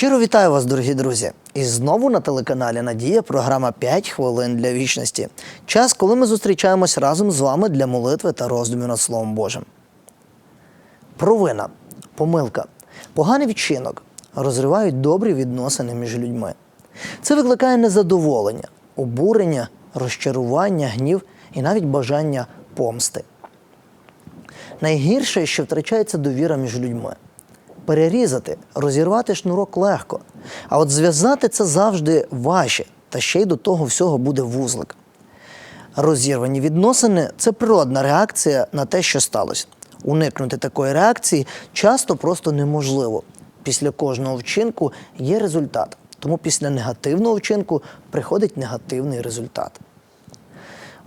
Щиро вітаю вас, дорогі друзі! І знову на телеканалі Надія програма «5 хвилин для вічності. Час, коли ми зустрічаємось разом з вами для молитви та роздумів над Словом Божим. Провина, помилка, поганий відчинок розривають добрі відносини між людьми. Це викликає незадоволення, обурення, розчарування, гнів і навіть бажання помсти. Найгірше, що втрачається довіра між людьми. Перерізати, розірвати шнурок легко. А от зв'язати це завжди важче, та ще й до того всього буде вузлик. Розірвані відносини це природна реакція на те, що сталося. Уникнути такої реакції часто просто неможливо. Після кожного вчинку є результат, тому після негативного вчинку приходить негативний результат.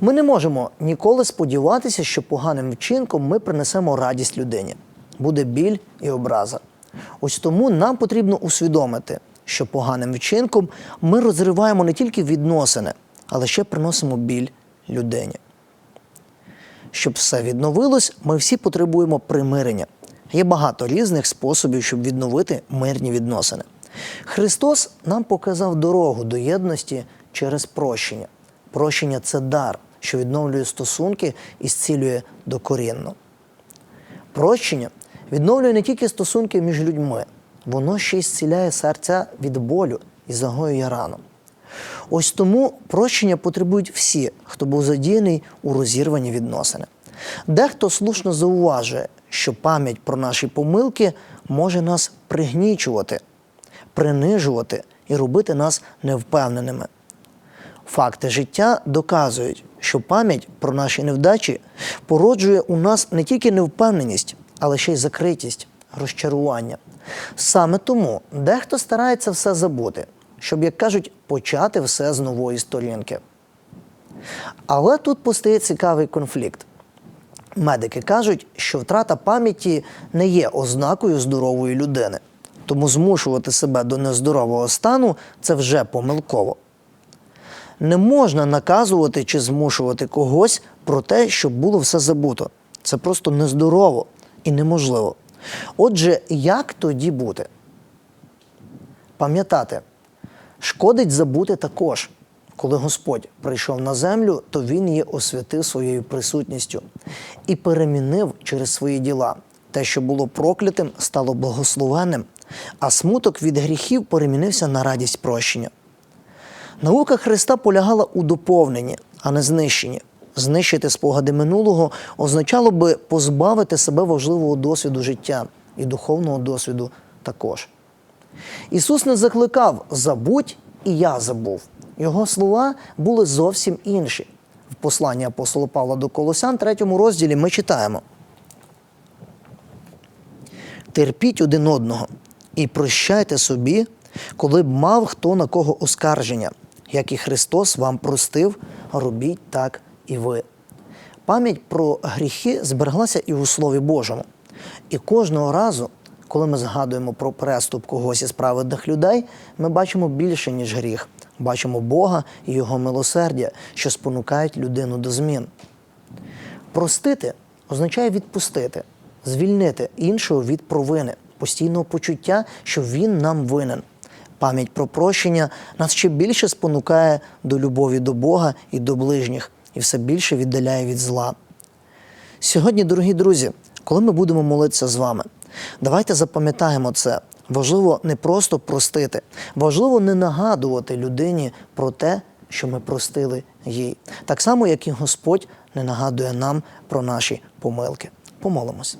Ми не можемо ніколи сподіватися, що поганим вчинком ми принесемо радість людині. Буде біль і образа. Ось тому нам потрібно усвідомити, що поганим вчинком ми розриваємо не тільки відносини, але ще приносимо біль людині. Щоб все відновилось, ми всі потребуємо примирення. Є багато різних способів, щоб відновити мирні відносини. Христос нам показав дорогу до єдності через прощення. Прощення це дар, що відновлює стосунки і зцілює докорінно. Прощення відновлює не тільки стосунки між людьми, воно ще й зціляє серця від болю і загоює рану. Ось тому прощення потребують всі, хто був задіяний у розірвані відносини. Дехто слушно зауважує, що пам'ять про наші помилки може нас пригнічувати, принижувати і робити нас невпевненими. Факти життя доказують, що пам'ять про наші невдачі породжує у нас не тільки невпевненість, але ще й закритість, розчарування. Саме тому дехто старається все забути, щоб, як кажуть, почати все з нової сторінки. Але тут постає цікавий конфлікт. Медики кажуть, що втрата пам'яті не є ознакою здорової людини, тому змушувати себе до нездорового стану це вже помилково. Не можна наказувати чи змушувати когось про те, щоб було все забуто. Це просто нездорово і неможливо. Отже, як тоді бути? Пам'ятати, шкодить забути також. Коли Господь прийшов на землю, то Він її освятив своєю присутністю і перемінив через свої діла. Те, що було проклятим, стало благословенним, а смуток від гріхів перемінився на радість прощення. Наука Христа полягала у доповненні, а не знищенні. Знищити спогади минулого означало би позбавити себе важливого досвіду життя і духовного досвіду також. Ісус не закликав забудь і я забув. Його слова були зовсім інші. В посланні апостола Павла до Колосян, третьому розділі, ми читаємо: Терпіть один одного і прощайте собі, коли б мав хто на кого оскарження, як і Христос вам простив, робіть так і ви. Пам'ять про гріхи збереглася і у Слові Божому. І кожного разу, коли ми згадуємо про переступ когось із праведних людей, ми бачимо більше, ніж гріх. Бачимо Бога і Його милосердя, що спонукають людину до змін. Простити означає відпустити, звільнити іншого від провини, постійного почуття, що він нам винен. Пам'ять про прощення нас ще більше спонукає до любові до Бога і до ближніх, і все більше віддаляє від зла. Сьогодні, дорогі друзі, коли ми будемо молитися з вами, давайте запам'ятаємо це. Важливо не просто простити, важливо не нагадувати людині про те, що ми простили їй. Так само, як і Господь не нагадує нам про наші помилки. Помолимось.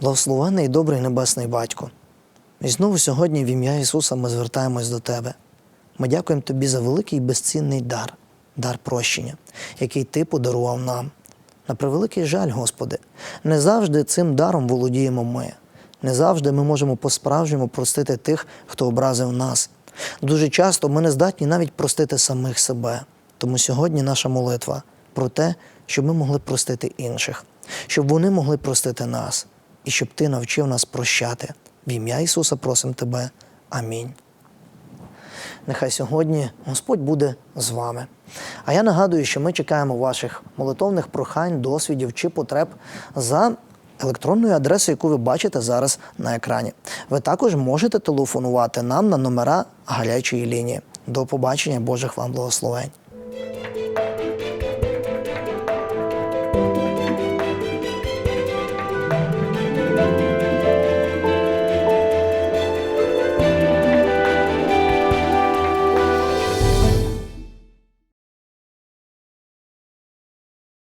Благословений і добрий Небесний Батько. І знову сьогодні в ім'я Ісуса ми звертаємось до Тебе. Ми дякуємо Тобі за великий безцінний дар, дар прощення, який Ти подарував нам. На превеликий жаль, Господи, не завжди цим даром володіємо ми. Не завжди ми можемо по-справжньому простити тих, хто образив нас. Дуже часто ми не здатні навіть простити самих себе. Тому сьогодні наша молитва про те, щоб ми могли простити інших, щоб вони могли простити нас, і щоб Ти навчив нас прощати. В ім'я Ісуса просимо Тебе. Амінь. Нехай сьогодні Господь буде з вами. А я нагадую, що ми чекаємо ваших молитовних прохань, досвідів чи потреб за електронною адресою, яку ви бачите зараз на екрані. Ви також можете телефонувати нам на номера гарячої лінії. До побачення, Божих вам благословень.